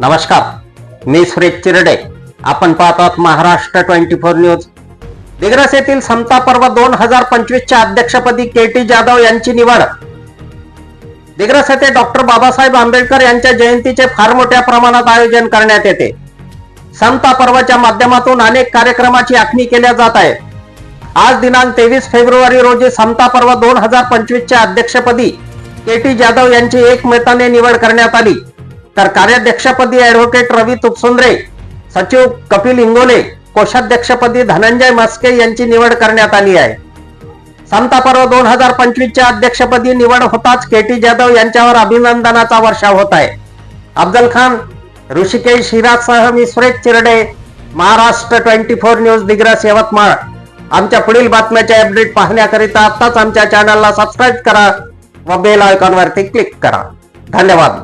नमस्कार मी सुरेश चिरडे. आपण पाहतात Maharashtra twenty four news. Digras येथील समता पर्व दोन हजार पंचवीसच्या अध्यक्षपदी के टी जाधव यांची निवड. दिग्रस येथे डॉक्टर बाबासाहेब आंबेडकर यांच्या जयंतीचे फार मोठ्या प्रमाणात आयोजन करण्यात येते. समता पर्वाच्या माध्यमातून अनेक कार्यक्रमाची आखणी केल्या जात आहे आज दिनांक तेवीस फेब्रुवारी रोजी समता पर्व दोन हजार पंचवीसच्या अध्यक्षपदी के टी जाधव यांची एकमताने निवड करण्यात आली. तर कार्याध्यक्षपदी ऍडव्होकेट रवी तुपसुंद्रे सचिव कपिल इंगोले कोषाध्यक्षपदी धनंजय मस्के यांची निवड करण्यात आली आहे. संतापर्व दोन हजार पंचवीसच्या अध्यक्षपदी निवड होताच के टी जाधव यांच्यावर अभिनंदनाचा वर्षाव होत आहे. अफजल खान ऋषिकेश हिरासह मी Suresh Chirde Maharashtra twenty four news Digras Yavatmal. आमच्या पुढील बातम्याचे अपडेट पाहण्याकरिता आत्ताच आमच्या चॅनलला सबस्क्राईब करा व बेल आयकॉनवरती क्लिक करा. धन्यवाद.